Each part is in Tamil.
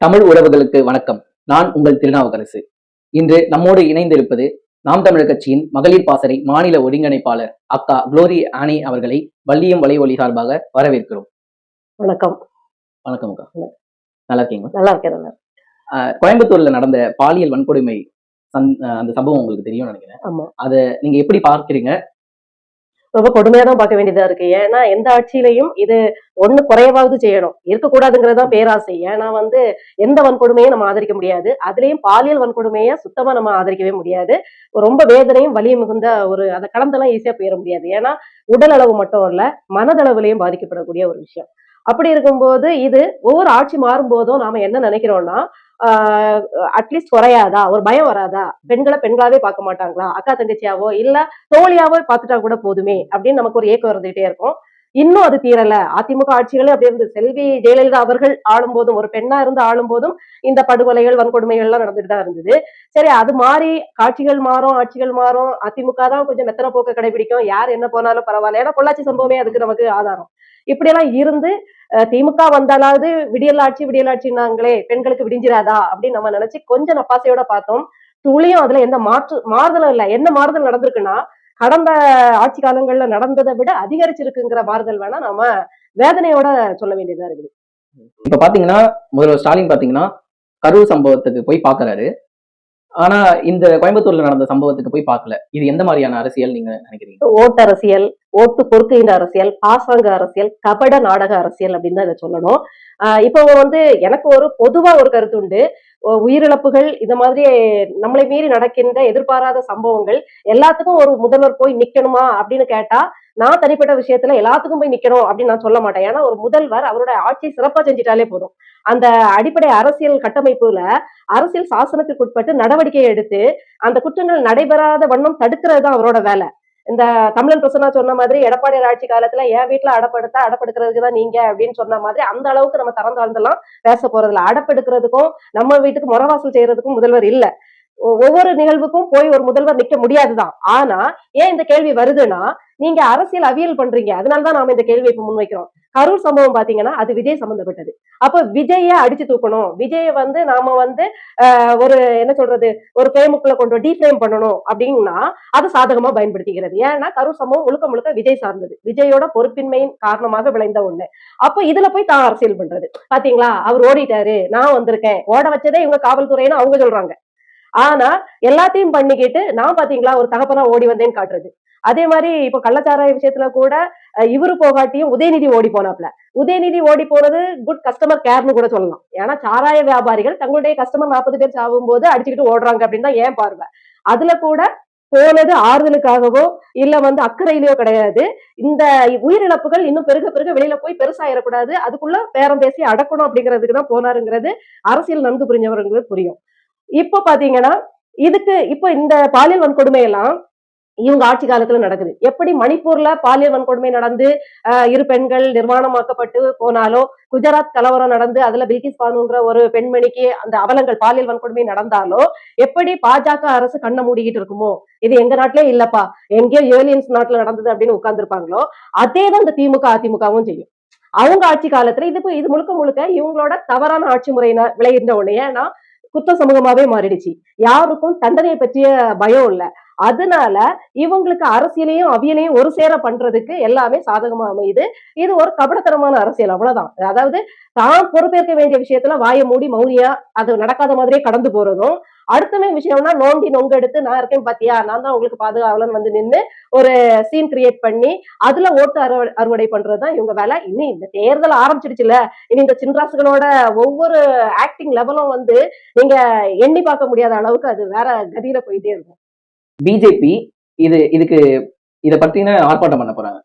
தமிழ் உறவுகளுக்கு வணக்கம். நான் உங்கள் திருநாவுக்கரசு. இன்று நம்மோடு இணைந்திருப்பது நாம் தமிழர் கட்சியின் மகளிர் பாசறை மாநில ஒருங்கிணைப்பாளர் அக்கா குளோரி ஆனி அவர்களை வள்ளியம் வலைவொலி சார்பாக வரவேற்கிறோம். வணக்கம். வணக்கம் அக்கா. நல்லா இருக்கீங்க நல்லா இருக்கேன். கோயம்புத்தூர்ல நடந்த பாலியல் வன்கொடுமை அந்த சம்பவம் உங்களுக்கு தெரியும்னு நினைக்கிறேன். அதை நீங்க எப்படி பார்க்கிறீங்க? ரொம்ப கொடுமையா தான் பார்க்க வேண்டியதா இருக்கு. ஏன்னா எந்த ஆட்சியிலையும் இது ஒண்ணு குறையவாவது செய்யணும். இருக்கக்கூடாதுங்கிறது தான் பேராசை. ஏன்னா வந்து எந்த வன்கொடுமையும் நம்ம ஆதரிக்க முடியாது. அதுலயும் பாலியல் வன்கொடுமையை சுத்தமா நம்ம ஆதரிக்கவே முடியாது. ரொம்ப வேதனையும் வலியும் மிகுந்த ஒரு அதை கடந்தெல்லாம் ஈஸியா போயிட முடியாது. ஏன்னா உடல் அளவு மட்டும் இல்ல மனதளவுலையும் பாதிக்கப்படக்கூடிய ஒரு விஷயம். அப்படி இருக்கும்போது இது ஒவ்வொரு ஆட்சி மாறும் போதும் நாம என்ன நினைக்கிறோம்னா அட்லீஸ்ட் குறையாதா? ஒரு பயம் வராதா? பெண்களை பெண்களாவே பார்க்க மாட்டாங்களா? அக்கா தங்கச்சியாவோ? இல்ல தோழியாவோ பார்த்துட்டா கூட போதுமே? அப்படின்னு நமக்கு ஒரு ஏக்கம் இருந்துகிட்டே இருக்கும். இன்னும் அது தீரல. அதிமுக ஆட்சிகளே அப்படி இருந்து செல்வி ஜெயலலிதா அவர்கள் ஆளும் போதும் ஒரு பெண்ணா இருந்து ஆளும் போதும் இந்த படுகொலைகள் வன்கொடுமைகள் எல்லாம் நடந்துட்டு தான் இருந்தது. சரி அது மாறி காட்சிகள் மாறும் ஆட்சிகள் மாறும். அதிமுக தான் கொஞ்சம் மெத்தன போக்க கடைபிடிக்கும். யார் என்ன போனாலும் பரவாயில்ல. ஏன்னா பொள்ளாச்சி சம்பவமே அதுக்கு நமக்கு ஆதாரம். இப்படியெல்லாம் இருந்து திமுக வந்தாலாவது விடியல் ஆட்சி விடியல் ஆட்சினாங்களே பெண்களுக்கு விடிஞ்சிராதா அப்படின்னு நம்ம நினைச்சு கொஞ்சம் நப்பாசையோட பார்த்தோம். துளியும் அதுல எந்த மாற்று மாறுதலும் இல்லை. என்ன மாறுதல் நடந்திருக்குன்னா கடந்த ஆட்சி காலங்கள்ல நடந்ததை விட அதிகரிச்சிருக்குங்கிற மாறுதல் வேணா நம்ம வேதனையோட சொல்ல வேண்டியதா இருக்குது. இப்ப பாத்தீங்கன்னா முதல்வர் ஸ்டாலின் பாத்தீங்கன்னா கரூர் சம்பவத்துக்கு போய் பாக்குறாரு. ஆனா இந்த கோயம்புத்தூர்ல நடந்த சம்பவத்துக்கு போய் பார்க்கல இது எந்த மாதிரியான அரசியல் நீங்க நினைக்கிறீங்க? ஓட்டு அரசியல் ஓட்டு பொறுக்கையின் அரசியல் பாசாங்க அரசியல் கபட நாடக அரசியல் அப்படின்னு தான் இதை சொல்லணும். இப்போ வந்து எனக்கு ஒரு பொதுவா ஒரு கருத்து உண்டு. உயிரிழப்புகள் இந்த மாதிரி நம்மளை மீறி நடக்கின்ற எதிர்பாராத சம்பவங்கள் எல்லாத்துக்கும் ஒரு முதல்வர் போய் நிக்கணுமா அப்படின்னு கேட்டா நான் தனிப்பட்ட விஷயத்துல எல்லாத்துக்கும் போய் நிக்கணும் அப்படின்னு நான் சொல்ல மாட்டேன். ஏன்னா ஒரு முதல்வர் அவரோட ஆட்சியை சிறப்பா செஞ்சிட்டாலே போதும். அந்த அடிப்படை அரசியல் கட்டமைப்புல அரசியல் சாசனத்துக்கு உட்பட்டு நடவடிக்கை எடுத்து அந்த குற்றங்கள் நடைபெறாத வண்ணம் தடுக்கிறது தான் அவரோட வேலை. இந்த தமிழன் பிரசன்னா சொன்ன மாதிரி எடப்பாடியார் ஆட்சி காலத்துல என் வீட்டுல அடப்படுத்தா அடப்படுக்கிறதுக்கு தான் நீங்க அப்படின்னு சொன்ன மாதிரி அந்த அளவுக்கு நம்ம தரம் தாழ்ந்தெல்லாம் பேச போறதில்ல. அடப்பெடுக்கிறதுக்கும் நம்ம வீட்டுக்கு முறவாசல் செய்யறதுக்கும் முதல்வர் இல்ல. ஒ- ஒவ்வொரு நிகழ்வுக்கும் போய் ஒரு முதல்வர் நிக்க முடியாதுதான். ஆனா ஏன் இந்த கேள்வி வருதுன்னா நீங்க அரசியல் அவியல் பண்றீங்க. அதனாலதான் நாம இந்த கேள்வியை இப்ப முன்வைக்கிறோம். கரூர் சம்பவம் பாத்தீங்கன்னா அது விஜய் சம்பந்தப்பட்டது. அப்ப விஜய அடிச்சு தூக்கணும். விஜய வந்து நாம வந்து ஒரு என்ன சொல்றது ஒரு பிரேமுக்குள்ள கொண்டு டீஃப்ரேம் பண்ணணும் அப்படின்னா அதை சாதகமா பயன்படுத்திக்கிறது. ஏன்னா கரூர் சம்பவம் முழுக்க முழுக்க விஜய் சார்ந்தது. விஜயோட பொறுப்பின்மையின் காரணமாக விளைந்த ஒண்ணு. அப்போ இதுல போய் தான் அரசியல் பண்றது. பாத்தீங்களா? அவர் ஓடிட்டாரு. நான் வந்திருக்கேன். ஓட வச்சதே இவங்க காவல்துறைன்னு அவங்க சொல்றாங்க. ஆனா எல்லாத்தையும் பண்ணிக்கிட்டு நான் பாத்தீங்களா ஒரு தகப்பனா ஓடி வந்தேன்னு காட்டுறது. அதே மாதிரி இப்போ கள்ளச்சாராய விஷயத்துல கூட இவரு போகாட்டியும் உதயநிதி ஓடி போனாப்ல உதயநிதி ஓடி போனது குட் கஸ்டமர் கேர்னு கூட சொல்லலாம். ஏன்னா சாராய வியாபாரிகள் தங்களுடைய கஸ்டமர் நாற்பது பேர் சாகும் போது அடிச்சுக்கிட்டு ஓடுறாங்க அப்படின்னு தான் ஏன் பாருங்க அதுல கூட போனது ஆறுதலுக்காகவோ இல்ல வந்து அக்கறையிலயோ கிடையாது. இந்த உயிரிழப்புகள் இன்னும் பெருக பெருக வெளியில போய் பெருசாயிடக்கூடாது அதுக்குள்ள பேரம் பேசி அடக்கணும் அப்படிங்கிறதுக்கு தான் போனாருங்கிறது அரசியல் நன்கு புரிஞ்சவர்களுக்கு புரியும். இப்போ பாத்தீங்கன்னா இதுக்கு இப்போ இந்த பாலியல் வன்கொடுமை எல்லாம் இவங்க ஆட்சி காலத்துல நடக்குது. எப்படி மணிப்பூர்ல பாலியல் வன்கொடுமை நடந்து ஆஹ், இரு பெண்கள் நிர்வாணமாக்கப்பட்டு போனாலோ குஜராத் கலவரம் நடந்து அதுல பில்கிஸ் பானுங்கிற ஒரு பெண்மணிக்கு அந்த அவலங்கள் பாலியல் வன்கொடுமை நடந்தாலோ எப்படி பாஜக அரசு கண்ணை மூடிக்கிட்டு இருக்குமோ இது எங்க நாட்டிலே இல்லப்பா. எங்கேயோ ஏலியன்ஸ் நாட்டுல நடந்தது அப்படின்னு உட்கார்ந்துருப்பாங்களோ அதே தான் இந்த திமுக அதிமுகவும் செய்யும். அவங்க ஆட்சி காலத்துல இது இது முழுக்க முழுக்க இவங்களோட தவறான ஆட்சி முறையின விளைகின்ற உடனே ஏன்னா குத்த சமூகமாவே மாறிடுச்சு. யாருக்கும் தண்டனையை பற்றிய பயம் இல்ல. அதனால இவங்களுக்கு அரசியலையும் அவியலையும் ஒரு சேர பண்றதுக்கு எல்லாமே சாதகமா அமையுது. இது ஒரு கபடத்தனமான அரசியல் அவ்வளவுதான். அதாவது தான் பொறுப்பேற்க வேண்டிய விஷயத்துல வாயை மூடி மௌனியா அது நடக்காத மாதிரியே கடந்து போறதும் அடுத்தமே விஷயம்னா நோண்டி நொங்க எடுத்து நான் இருக்கேன் பாத்தியா? நான் தான் உங்களுக்கு பாதுகாவலன்னு வந்து நின்று ஒரு சீன் கிரியேட் பண்ணி அதுல ஓட்டு அறுவடை அறுவடை பண்றதுதான் இவங்க வேலை. இனி இந்த தேர்தல் ஆரம்பிச்சிருச்சுல. இனி இந்த சின்ராசுகளோட ஒவ்வொரு ஆக்டிங் லெவலும் வந்து நீங்க எண்ணி பார்க்க முடியாத அளவுக்கு அது வேற கதியில போயிட்டே இருக்கும். பிஜேபி இது இதுக்கு இத பத்தின ஆர்ப்பாட்டம் பண்ண போறாங்க.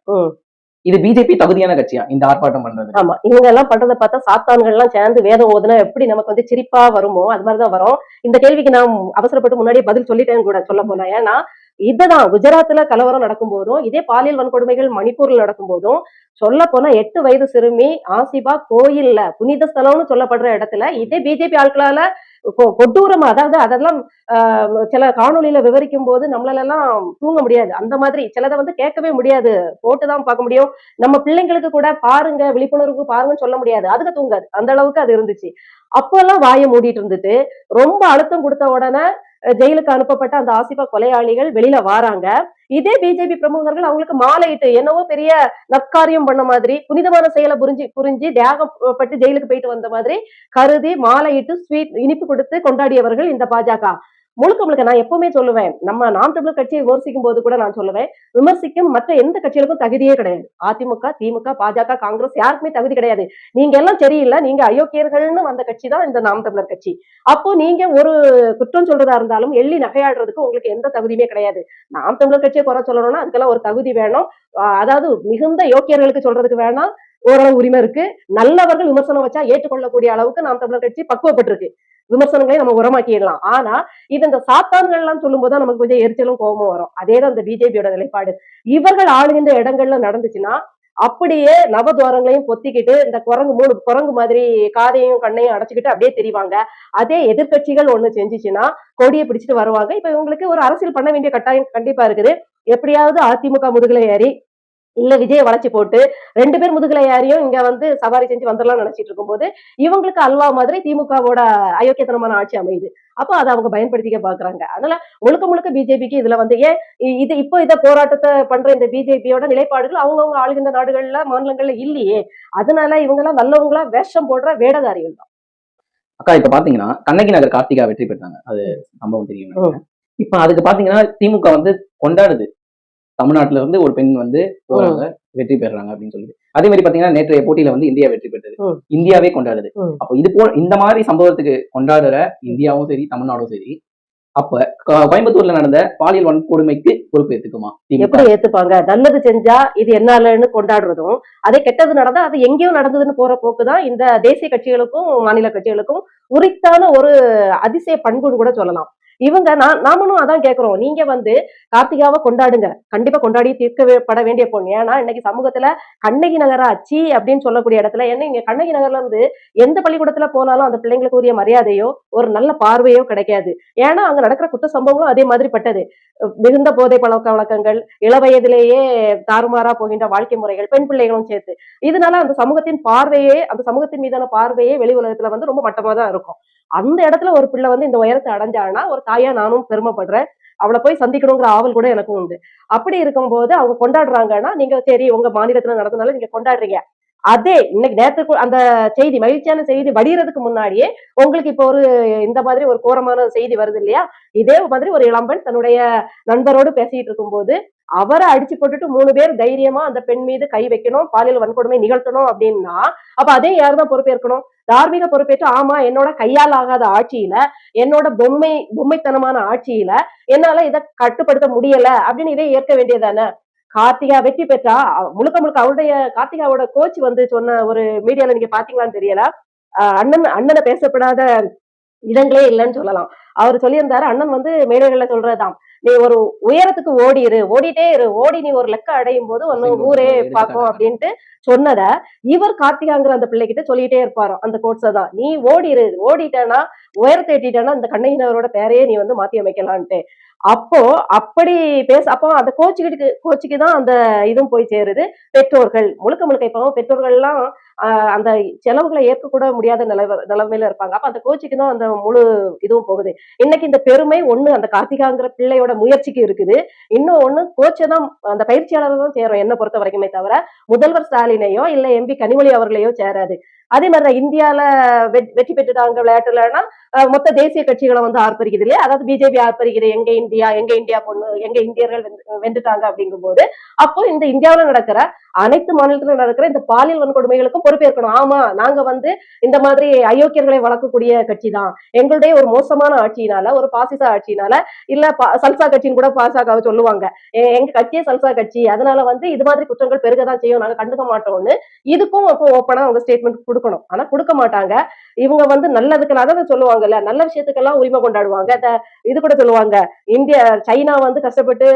இது பிஜேபி தகுதியான கட்சியா இந்த ஆர்ப்பாட்டம் பண்றது? ஆமா இவங்க எல்லாம் பண்றதை பார்த்தா சாத்தான்கள் எல்லாம் சேர்ந்து வேதம் ஓதுனா எப்படி நமக்கு வந்து சிரிப்பா வருமோ அது மாதிரிதான் வரும். இந்த கேள்விக்கு நான் அவசரப்பட்டு முன்னாடியே பதில் சொல்லிட்டேன்னு கூட சொல்ல போனா ஏன்னா இதுதான் குஜராத்ல கலவரம் நடக்கும் போதும் இதே பாலியல் வன்கொடுமைகள் மணிப்பூர்ல நடக்கும் போதும் சொல்ல போனா எட்டு வயது சிறுமி ஆசிபா கோயில்ல புனித ஸ்தலம்னு சொல்லப்படுற இடத்துல இதே பிஜேபி ஆட்களால கொடூரமா அதாவது அதெல்லாம் சில காணொலியில விவரிக்கும் போது நம்மளால எல்லாம் தூங்க முடியாது. அந்த மாதிரி சிலதை வந்து கேட்கவே முடியாது. போட்டுதான் பார்க்க முடியும். நம்ம பிள்ளைங்களுக்கு கூட பாருங்க விழிப்புணர்வு பாருங்கன்னு சொல்ல முடியாது. அதுக்கு தூங்காது. அந்த அளவுக்கு அது இருந்துச்சு. அப்போல்லாம் வாயை மூடிட்டு இருந்துட்டு ரொம்ப அழுத்தம் கொடுத்த உடனே ஜெயிலுக்கு அனுப்பப்பட்ட அந்த ஆசிபா கொலையாளிகள் வெளியில வாராங்க. இதே பிஜேபி பிரமுகர்கள் அவங்களுக்கு மாலையிட்டு என்னவோ பெரிய நற்காரியம் பண்ண மாதிரி புனிதமான செயலை புரிஞ்சு புரிஞ்சு தியாகம் பட்டு ஜெயிலுக்கு போயிட்டு வந்த மாதிரி கருதி மாலையிட்டு ஸ்வீட் இனிப்பு கொடுத்து கொண்டாடியவர்கள் இந்த பாஜக. முழுக்க முழுக்க நான் எப்பவுமே சொல்லுவேன் நம்ம நாம் தமிழர் கட்சியை விமர்சிக்கும் போது கூட நான் சொல்லுவேன் விமர்சிக்கும் மற்ற எந்த கட்சிகளுக்கும் தகுதியே கிடையாது. அதிமுக திமுக பாஜக காங்கிரஸ் யாருக்குமே தகுதி கிடையாது. நீங்க எல்லாம் சரியில்லை நீங்க அயோக்கியர்கள்னு வந்த கட்சி தான் இந்த நாம் தமிழர் கட்சி. அப்போ நீங்க ஒரு குற்றம் சொல்றதா இருந்தாலும் எள்ளி நகையாடுறதுக்கு உங்களுக்கு எந்த தகுதியுமே கிடையாது. நாம் தமிழர் கட்சியை குறை சொல்லணும்னா அதுக்கெல்லாம் ஒரு தகுதி வேணும். அதாவது மிகுந்த யோக்கியர்களுக்கு சொல்றதுக்கு வேணாம். ஓரளவு உரிமை இருக்கு. நல்லவர்கள் விமர்சனம் வச்சா ஏற்றுக்கொள்ளக்கூடிய அளவுக்கு நாம் தமிழர் கட்சி பக்குவப்பட்டிருக்கு. விமர்சனங்களை நம்ம உரமாக்கிடலாம். ஆனா இது இந்த சாத்தான்கள் எல்லாம் சொல்லும் போது நமக்கு கொஞ்சம் எரிச்சலும் கோபமும் வரும். அதேதான் இந்த பிஜேபியோட நிலைப்பாடு. இவர்கள் ஆளுகின்ற இடங்கள்ல நடந்துச்சுன்னா அப்படியே நவதுவாரங்களையும் பொத்திக்கிட்டு இந்த குரங்கு மூணு குரங்கு மாதிரி காதையும் கண்ணையும் அடைச்சிக்கிட்டு அப்படியே தெரிவாங்க. அதே எதிர்க்கட்சிகள் ஒண்ணு செஞ்சுச்சுன்னா கொடியை பிடிச்சிட்டு வருவாங்க. இப்ப இவங்களுக்கு ஒரு அரசியல் பண்ண வேண்டிய கட்டாயம் கண்டிப்பா இருக்குது. எப்படியாவது அதிமுக முதுகலை ஏறி இல்ல விஜய வளைச்சு போட்டு ரெண்டு பேர் முதுகுல ஏறியும் இங்க வந்து சவாரி செஞ்சு வந்துடலாம்னு நினைச்சிட்டு இருக்கும்போது இவங்களுக்கு அல்வா மாதிரி திமுகவோட அயோக்கியத்தனமான ஆட்சி அமையுது. அப்போ அதை அவங்க பயன்படுத்திக்க பாக்குறாங்க. அதனால முழுக்க முழுக்க பிஜேபிக்கு இதுல வந்து ஏன் இது இப்போ இத போராட்டத்தை பண்ற இந்த பிஜேபியோட நிலைப்பாடுகள் அவங்கவுங்க ஆளுகின்ற நாடுகள்ல மாநிலங்கள்ல இல்லையே. அதனால இவங்க எல்லாம் நல்லவங்களா வேஷம் போடுற வேடதாரிகள் தான். அக்கா இப்ப பாத்தீங்கன்னா கண்ணகி நகர் கார்த்திகா வெற்றி பெற்றாங்க. அது சம்பவம் தெரியும். இப்ப அதுக்கு பாத்தீங்கன்னா திமுக வந்து கொண்டாடுது. தமிழ்நாட்டுல இருந்து ஒரு பெண் வந்து போறாங்க வெற்றி பெறாங்க அப்படின்னு சொல்லிட்டு. அதே மாதிரி பாத்தீங்கன்னா நேற்றைய போட்டியில வந்து இந்தியா வெற்றி பெற்றது. இந்தியாவே கொண்டாடுது. அப்போ இது போ இந்த மாதிரி சம்பவத்துக்கு கொண்டாடுற இந்தியாவும் சரி தமிழ்நாடும் சரி அப்ப கோயம்புத்தூர்ல நடந்த பாலியல் வன்கொடுமைக்கு பொறுப்பு ஏத்துக்குமா எப்படி ஏத்துப்பாங்க? நல்லது செஞ்சா இது என்னாலன்னு கொண்டாடுறதும் அதே கெட்டது நடந்தா அது எங்கேயோ நடந்ததுன்னு போற போக்குதான் இந்த தேசிய கட்சிகளுக்கும் மாநில கட்சிகளுக்கும் உரித்தான ஒரு அதிசய பண்புன்னு கூட சொல்லலாம். இவங்க நான் நாமளும் அதான் கேட்கிறோம் நீங்க வந்து கார்த்திகாவை கொண்டாடுங்க. கண்டிப்பா கொண்டாடி தீர்க்கப்பட வேண்டிய பொண்ணு ஏன்னா இன்னைக்கு சமூகத்துல கண்ணகி நகரா அச்சி அப்படின்னு சொல்லக்கூடிய இடத்துல என்ன இங்க கண்ணகி நகர்ல இருந்து எந்த பள்ளிக்கூடத்துல போனாலும் அந்த பிள்ளைங்களுக்கு உரிய மரியாதையோ ஒரு நல்ல பார்வையோ கிடைக்காது. ஏன்னா அங்க நடக்கிற குற்ற சம்பவங்களும் அதே மாதிரி பட்டது. மிகுந்த போதை பழக்க வழக்கங்கள் இளவயதிலேயே தாறுமாறா போகின்ற வாழ்க்கை முறைகள் பெண் பிள்ளைகளும் சேர்த்து. இதனால அந்த சமூகத்தின் பார்வையே அந்த சமூகத்தின் மீதான பார்வையே வெளி உலகத்துல வந்து ரொம்ப மட்டமா தான் இருக்கும். அந்த இடத்துல ஒரு பிள்ளை வந்து இந்த உயரத்தை அடைஞ்சானா ஒரு தாயா நானும் பெருமைப்படுறேன். அவளை போய் சந்திக்கணுங்கிற ஆவல் கூட எனக்கும் உண்டு. அப்படி இருக்கும்போது அவங்க கொண்டாடுறாங்கன்னா நீங்க சரி உங்க மாநிலத்துல நடந்தனால நீங்க கொண்டாடுறீங்க. அதே இன்னைக்கு நேரத்துக்கு அந்த செய்தி மகிழ்ச்சியான செய்தி வடிகிறதுக்கு முன்னாடியே உங்களுக்கு இப்போ ஒரு இந்த மாதிரி ஒரு கோரமான செய்தி வருது இல்லையா? இதே மாதிரி ஒரு இளம்பெண் தன்னுடைய நண்பரோடு பேசிட்டு இருக்கும்போது அவரை அடிச்சு போட்டுட்டு மூணு பேர் தைரியமா அந்த பெண் மீது கை வைக்கணும் பாலியல் வன்கொடுமை நிகழ்த்தணும் அப்படின்னா அப்ப அதே யாருதான் பொறுப்பேற்கணும்? தார்மீக பொறுப்பேற்று ஆமா என்னோட கையால் ஆகாத ஆட்சியில என்னோட பொம்மை பொம்மைத்தனமான ஆட்சியில என்னால இதை கட்டுப்படுத்த முடியல அப்படின்னு இதை ஏற்க வேண்டியதானே கார்த்திகா வெற்றி பெற்றா முழுக்க முழுக்க அவருடைய கார்த்திகாவோட கோச் வந்து சொன்ன ஒரு மீடியால நீங்க பாத்தீங்களான்னு தெரியல. அண்ணன் அண்ணனை பேசப்படாத இடங்களே இல்லைன்னு சொல்லலாம். அவர் சொல்லியிருந்தாரு அண்ணன் வந்து மேடைகள்ல சொல்றதுதான். நீ ஒரு உயரத்துக்கு ஓடிரு ஓடிட்டே இரு ஓடி நீ ஒரு லெக்க அடையும் போது ஒன்னு ஊரே பார்க்கும் அப்படின்ட்டு சொன்னத இவர் கார்த்திகாங்கிற அந்த பிள்ளைகிட்ட சொல்லிட்டே இருப்பாரோ அந்த கோட்ஸை தான். நீ ஓடிரு ஓடிட்டேன்னா உயரத்தை எட்டிட்டேன்னா இந்த கண்ணகினவரோட பேரையே நீ வந்து மாத்தி அமைக்கலான்ட்டு. அப்போ அப்படி பேச அப்போ அந்த கோச்சுக்கிட்டு கோச்சுக்கு தான் அந்த இதுவும் போய் சேருது. பெற்றோர்கள் முழுக்க முழுக்க இப்போ பெற்றோர்கள்லாம் அந்த செலவுகளை ஏற்கக்கூட முடியாத நிலவ நிலைமையில இருப்பாங்க. அப்ப அந்த கோச்சுக்கு தான் அந்த முழு இதுவும் போகுது. இன்னைக்கு இந்த பெருமை ஒண்ணு அந்த கார்த்திகாங்கிற பிள்ளையோட முயற்சிக்கு இருக்குது. இன்னும் ஒண்ணு கோச்சை தான் அந்த பயிற்சியாளர் தான் சேரும் என்ன பொறுத்த வரைக்குமே தவிர. முதல்வர் ஸ்டாலினையோ இல்ல எம்பி கனிமொழி அவர்களையோ சேராது. அதே மாதிரிதான் இந்தியால வெ- வெற்றி பெற்றுட்டாங்க விளையாட்டுலன்னா மொத்த தேசிய கட்சிகளை வந்து ஆர்ப்பரிக்குது இல்லையா? அதாவது பிஜேபி ஆர்ப்பரிக்குது எங்க இந்தியா எங்க இந்தியா பொண்ணு எங்க இந்தியர்கள் வென்றுட்டாங்க அப்படிங்கும் அப்படிங்கும்போது அப்போ இந்த இந்தியாவுல நடக்கிற அனைத்து மாநிலத்திலும் நடக்கிற இந்த பாலியல் வன்கொடுமைகளுக்கும் பொறுப்பேற்கணும். ஆமா நாங்க வந்து இந்த மாதிரி அயோக்கியர்களை வளர்க்கக்கூடிய கட்சி தான் எங்களுடைய ஒரு மோசமான ஆட்சியினால ஒரு பாசிச ஆட்சியினால இல்ல பா- சல்சா கட்சின்னு கூட பாசாக்காக சொல்லுவாங்க. எங்க கட்சியே சல்சா கட்சி. அதனால வந்து இது மாதிரி குற்றங்கள் பெருகதான் செய்யும். நாங்க கண்டுக்க மாட்டோம்னு. இதுக்கும் அப்போ ஓப்பனா அவங்க ஸ்டேட்மெண்ட் கொடுக்கணும். ஆனா கொடுக்க மாட்டாங்க. இவங்க வந்து நல்லதுக்கு அதாவது சொல்லுவாங்க சொல்லுவாங்கல்ல நல்ல விஷயத்துக்கெல்லாம் உரிமை கொண்டாடுவாங்க. இது கூட சொல்லுவாங்க இந்தியா சைனா வந்து கஷ்டப்பட்டு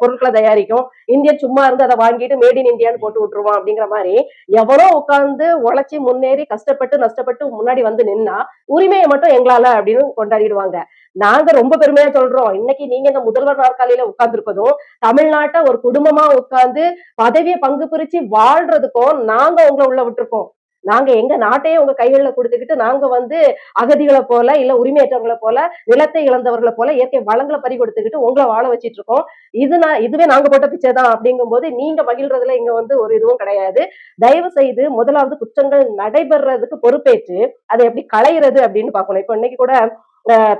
பொருட்களை தயாரிக்கும். இந்தியன் சும்மா இருந்து அதை வாங்கிட்டு மேட் இன் இந்தியான்னு போட்டு விட்டுருவான் அப்படிங்கிற மாதிரி எவனோ உட்கார்ந்து உழைச்சி முன்னேறி கஷ்டப்பட்டு நஷ்டப்பட்டு முன்னாடி வந்து நின்னா உரிமையை மட்டும் எங்களால அப்படின்னு கொண்டாடிடுவாங்க. நாங்க ரொம்ப பெருமையா சொல்றோம். இன்னைக்கு நீங்க இந்த முதல்வர் நாற்காலியில உட்கார்ந்துருப்பதும் தமிழ்நாட்டை ஒரு குடும்பமா உட்கார்ந்து பதவியை பங்கு பிரிச்சு வாழ்றதுக்கும் நாங்க உங்களை உள்ள விட்டுருக்கோம். நாங்க எங்க நாட்டையே உங்க கைகள்ல கொடுத்துக்கிட்டு நாங்க வந்து அகதிகளை போல இல்ல உரிமையற்றவர்களை போல நிலத்தை இழந்தவர்களை போல இயற்கை வளங்களை பறி கொடுத்துக்கிட்டு உங்களை வாழ வச்சிட்டு இருக்கோம். இது நான் இதுவே நாங்க போட்ட பிச்சை தான் அப்படிங்கும்போது நீங்க மகிழ்றதுல இங்க வந்து ஒரு இதுவும் கிடையாது. தயவு செய்து முதலாவது குற்றங்கள் நடைபெறதுக்கு பொறுப்பேற்று அதை எப்படி களையிறது அப்படின்னு பார்க்கணும். இப்ப இன்னைக்கு கூட